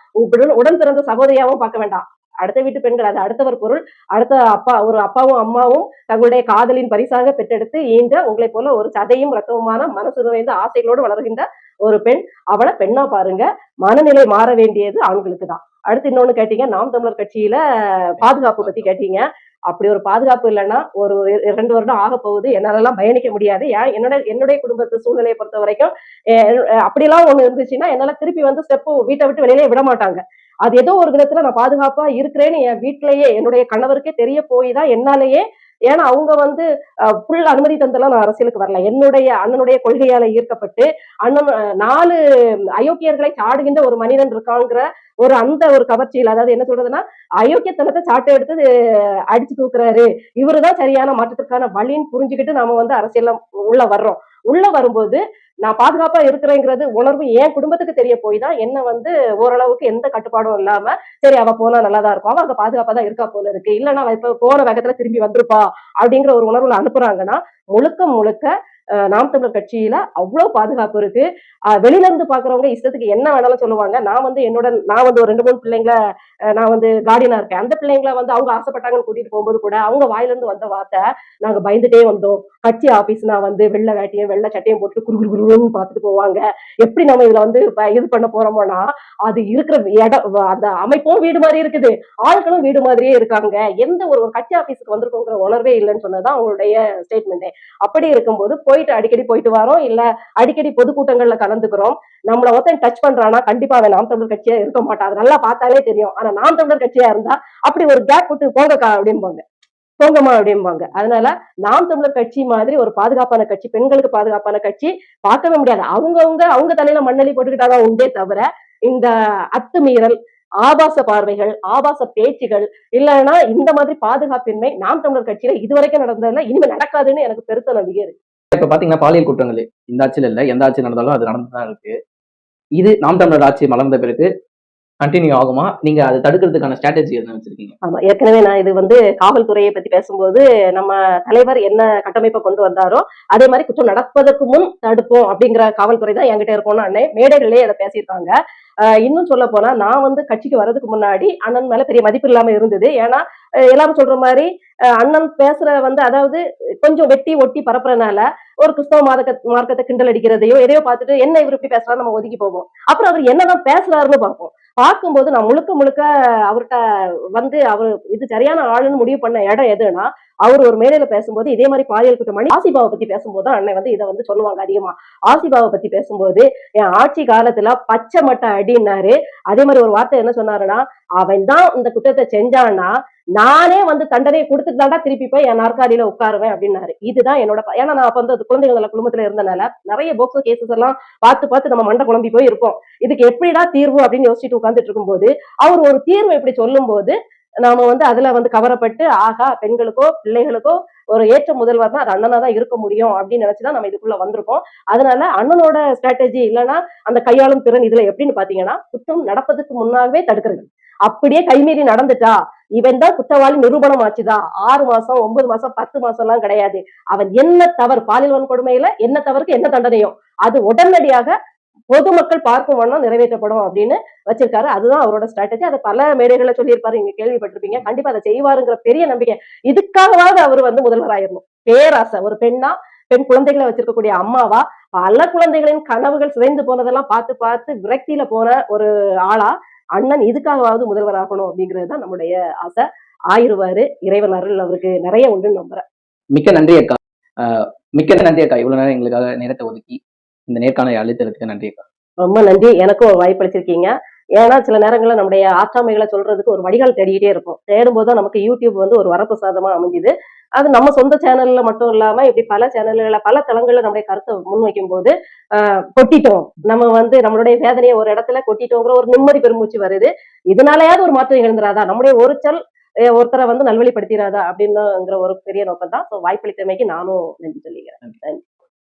உடன் பிறந்த சகோதரியாவும் பார்க்க வேண்டாம். அடுத்த வீட்டு பெண்கள் அது அடுத்தவர் பொருள். அடுத்த அப்பா ஒரு அப்பாவும் அம்மாவும் தங்களுடைய காதலின் பரிசாக பெற்றெடுத்து ஈன்ற உங்களை போல ஒரு சதையும் ரத்தமுமான மனசு நிறைந்த ஆசைகளோடு வளர்கின்ற ஒரு பெண். அவளை பெண்ணா பாருங்க. மனநிலை மாற வேண்டியது ஆண்களுக்கு தான். அடுத்து இன்னொன்னு கேட்டீங்க. நாம் தமிழர் கட்சியில பாதுகாப்பு பத்தி கேட்டீங்க. அப்படி ஒரு பாதுகாப்பு இல்லைன்னா ஒரு ரெண்டு வருடம் ஆக போகுது. என்னாலலாம் பயணிக்க முடியாது. ஏன்? என்னோட என்னுடைய குடும்பத்து சூழ்நிலையை பொறுத்த வரைக்கும் அப்படிலாம் ஒண்ணு இருந்துச்சுன்னா என்னால திருப்பி வந்து ஸ்டெப்பு வீட்டை விட்டு வெளியிலே விட மாட்டாங்க. அது ஏதோ ஒரு விதத்துல நான் பாதுகாப்பா இருக்கிறேன்னு என் வீட்டிலேயே என்னுடைய கணவருக்கே தெரிய போய் தான் என்னாலேயே? ஏன்னா அவங்க வந்து ஃபுல் அனுமதி தந்தெல்லாம் நான் அரசியலுக்கு வரல. என்னுடைய அண்ணனுடைய கொள்கையால ஈர்க்கப்பட்டு அண்ணன் நாலு அயோக்கியர்களை சாடுகின்ற ஒரு மனிதன் இருக்காங்கிற ஒரு அந்த ஒரு கவர்ச்சியில் அதாவது என்ன சொல்றதுன்னா அயோக்கியத்தனத்தை சாட்டை எடுத்து அடிச்சு தூக்குறாரு. இவருதான் சரியான மாற்றத்திற்கான வழின்னு புரிஞ்சுக்கிட்டு நாம வந்து அரசியல்ல உள்ள வர்றோம். உள்ள வரும்போது நான் பாதுகாப்பா இருக்கிறேங்கிறது உணர்வு என் குடும்பத்துக்கு தெரிய போய் தான் என்ன வந்து ஓரளவுக்கு எந்த கட்டுப்பாடும் இல்லாம சரி அவ போனா நல்லாதான் இருக்கும். அவ அங்க பாதுகாப்பா தான் இருக்கா போல இருக்கு. இல்லைன்னா இப்ப போன வேகத்துல திரும்பி வந்திருப்பா அப்படிங்கிற ஒரு உணர்வுல அனுப்புறாங்கன்னா முழுக்க முழுக்க நாம் தமிழர் கட்சியில அவ்வளவு பாதுகாப்பு இருக்கு. வெளியில இருந்து பாக்குறவங்க இஷ்டத்துக்கு என்ன வேணாலும் சொல்லுவாங்க. நான் வந்து என்னோட நான் வந்து ஒரு ரெண்டு மூணு பிள்ளைங்களை நான் வந்து கார்டியனா இருக்கேன். அந்த பிள்ளைங்களை வந்து அவங்க ஆசைப்பட்டாங்கன்னு கூட்டிட்டு போகும்போது கூட அவங்க வாயில இருந்து வந்த வார்த்தை நாங்க பயந்துட்டே வந்தோம். கட்சி ஆபீஸ்னா வந்து வெள்ளை வேட்டியும் வெள்ளை சட்டையும் போட்டு குரு குரு குருன்னு பார்த்துட்டு போவாங்க. எப்படி நம்ம இதுல வந்து இது பண்ண போறோமோனா அது இருக்கிற இடம் அந்த அமைப்பும் வீடு மாதிரி இருக்குது. ஆட்களும் வீடு மாதிரியே இருக்காங்க. எந்த ஒரு ஒரு கட்சி ஆபீஸுக்கு வந்திருக்கோங்கிற உணர்வே இல்லைன்னு சொன்னதான் அவங்களுடைய ஸ்டேட்மெண்ட் அப்படி இருக்கும்போது போயிட்டு அடிக்கடி போயிட்டு வரோம். இல்ல அடிக்கடி பொதுக்கூட்டங்கள்ல கலந்துக்கிறோம். நம்மள ஒருத்தன் டச் பண்றானா கண்டிப்பா அவன் நாம் தமிழர் கட்சியா இருக்க மாட்டான். அது நல்லா பார்த்தாலே தெரியும். ஆனா நாம் தமிழர் கட்சியா இருந்தா அப்படி ஒரு கேப் விட்டு போங்கக்கா அப்படிம்பாங்க. போங்கம்மா அப்படிம்பாங்க. அதனால நாம் தமிழர் கட்சி மாதிரி ஒரு பாதுகாப்பான கட்சி பெண்களுக்கு பாதுகாப்பான கட்சி பார்க்கவே முடியாது. அவங்கவுங்க அவங்க தலையில மண்ணலி போட்டுக்கிட்டாதான் உண்டே தவிர இந்த அத்துமீறல் ஆபாச பார்வைகள் ஆபாச பேச்சுகள் இல்லைன்னா இந்த மாதிரி பாதுகாப்பின்மை நாம் தமிழர் கட்சியில இதுவரைக்கும் நடந்ததுல இனிமே நடக்காதுன்னு எனக்கு பெருத்த நம்பிக்கை இருக்கு. இப்ப பாத்தீங்கன்னா பாலியல் குற்றங்கள் இந்த ஆட்சியில் இல்லை எந்த ஆட்சி நடந்தாலும் அது நடந்துதான் இருக்கு. இது நாம் தமிழர் ஆட்சி மலர்ந்த பிறகு கண்டினியூ ஆகுமா? நீங்க அதை தடுக்கிறதுக்கான ஸ்ட்ராட்டஜி என்ன வச்சிருக்கீங்க? ஆமா ஏற்கனவே நான் இது வந்து காவல்துறையை பத்தி பேசும்போது நம்ம தலைவர் என்ன கட்டமைப்பை கொண்டு வந்தாரோ அதே மாதிரி குற்றம் நடப்பதற்கு முன் தடுப்போம் அப்படிங்கிற காவல்துறை தான் என்கிட்ட இருக்கும்னு அண்ணே மேடைகளிலே அதை பேசியிருக்காங்க. இன்னும் சொல்ல போனா நான் வந்து கட்சிக்கு வர்றதுக்கு முன்னாடி அண்ணன் மேல பெரிய மதிப்பு இல்லாம இருந்தது. ஏன்னா எல்லாரும் சொல்ற மாதிரி அண்ணன் பேசுற வந்து அதாவது கொஞ்சம் வெட்டி ஒட்டி பரப்புறனால ஒரு கிறிஸ்தவ மார்க்க மார்க்கத்தை கிண்டல் அடிக்கிறதையோ எதையோ பார்த்துட்டு என்ன இவர் இப்படி பேசுறாரு நம்ம ஒதுக்கி போவோம். அப்புறம் அவர் என்னதான் பேசுறாருன்னு பார்ப்போம். பார்க்கும்போது நான் முழுக்க முழுக்க அவர்கிட்ட வந்து அவர் இது சரியான ஆளுன்னு முடிவு பண்ண இடம் எதுன்னா அவர் ஒரு மேடையில பேசும்போது இதே மாதிரி பாலியல் குற்றமணி ஆசிபாவை பத்தி பேசும்போது தான் அண்ணன் வந்து இதை வந்து சொல்லுவாங்க அதிகமா. ஆசிபாவை பத்தி பேசும்போது என் ஆட்சி காலத்துல பச்சை மட்டை அடின்னாரு. அதே மாதிரி ஒரு வார்த்தை என்ன சொன்னாருன்னா அவன் தான் இந்த குற்றத்தை செஞ்சான்னா நானே வந்து தண்டனையை கொடுத்துட்டு தாண்டா திருப்பி போய் என் நாற்காலியில உட்காருவேன் அப்படின்னாரு. இதுதான் என்னோட ஏன்னா நான் அப்ப வந்து குழந்தைகள் நல குழுமத்துல இருந்தனால நிறைய போக்சோ கேசஸ் எல்லாம் பார்த்து பார்த்து நம்ம மண்டை குழம்பி போய் இருப்போம் இதுக்கு எப்படிடா தீர்வு அப்படின்னு யோசிச்சுட்டு உட்காந்துட்டு இருக்கும்போது அவர் ஒரு தீர்வு இப்படி சொல்லும்போது நாம வந்து அதுல வந்து கவரப்பட்டு ஆகா பெண்களுக்கோ பிள்ளைகளுக்கோ ஒரு ஏற்ற முதல்வர்னா அது அண்ணனா தான் இருக்க முடியும் அப்படின்னு நினைச்சுதான் நம்ம இதுக்குள்ள வந்திருக்கோம். அதனால அண்ணனோட ஸ்ட்ராட்டஜி இல்லைன்னா அந்த கையாளும் திறன் இதுல எப்படின்னு பாத்தீங்கன்னா குற்றம் நடப்பதற்கு முன்னாகவே தடுக்கிறது. அப்படியே கைமீறி நடந்துட்டா இவன் தான் குற்றவாளி நிரூபணம் ஆச்சுதா? ஆறு மாசம் ஒன்பது மாசம் பத்து மாசம் எல்லாம் கிடையாது. அவன் என்ன தவறு? பாலியல் வன்கொடுமையில என்ன தவறுக்கு என்ன தண்டனையோ அது உடனடியாக பொதுமக்கள் பார்க்கும் வண்ணம் நிறைவேற்றப்படும் அப்படின்னு வச்சிருக்காரு. அதுதான் அவரோட ஸ்ட்ராட்டஜி அதை பல மேடைகளை சொல்லியிருப்பாரு. நீங்க கேள்விப்பட்டிருப்பீங்க. கண்டிப்பா அதை செய்வாருங்கிற பெரிய நம்பிக்கை. இதுக்காகவாவது அவர் வந்து முதல்வராயிரணும் பேராசை. ஒரு பெண்ணா பெண் குழந்தைகளை வச்சிருக்கக்கூடிய அம்மாவா பல குழந்தைகளின் கனவுகள் சிதைந்து போனதெல்லாம் பார்த்து பார்த்து விரக்தியில போன ஒரு ஆளா அண்ணன் இதுக்காகவாவது முதல்வர் ஆகணும் அப்படிங்கிறது தான் நம்முடைய ஆசை. ஆயிருவாரு இறைவன் அருள் அவருக்கு நிறைய உண்டு நம்புறேன். மிக்க நன்றி அக்கா. மிக்க நன்றி அக்கா. இவ்வளவு நேரம் எங்களுக்காக நேரத்தை ஒதுக்கி இந்த நேர்காணலை அளித்ததுக்கு நன்றி. ரொம்ப நன்றி. எனக்கும் ஒரு வாய்ப்பு அளிச்சிருக்கீங்க ஏன்னா சில நேரங்கள்ல நம்முடைய ஆற்றாமைகளை சொல்றதுக்கு ஒரு வடிகால் தேடிக்கிட்டே இருக்கும் தேடும்போது தான் நமக்கு யூடியூப் வந்து ஒரு வரப்பு சாதமா அமைஞ்சுது. அது நம்ம சொந்த சேனல்ல மட்டும் இல்லாம இப்படி பல சேனல்கள பல தளங்கள்ல நம்முடைய கருத்தை முன்வைக்கும் போது கொட்டிட்டோம். நம்ம வந்து நம்மளுடைய வேதனையை ஒரு இடத்துல கொட்டிட்டோங்கிற ஒரு நிம்மதி பெருமூச்சு வருது. இதனாலயாவது ஒரு மாற்றம் எழுந்துராதா நம்முடைய ஒரு சொல் ஒருத்தரை வந்து நல்வழிப்படுத்திடாதா அப்படின்னுங்கிற ஒரு பெரிய நோக்கம் தான் ஸோ வாய்ப்பளித்தமைக்கு நானும் நன்றி சொல்லிக்கிறேன்.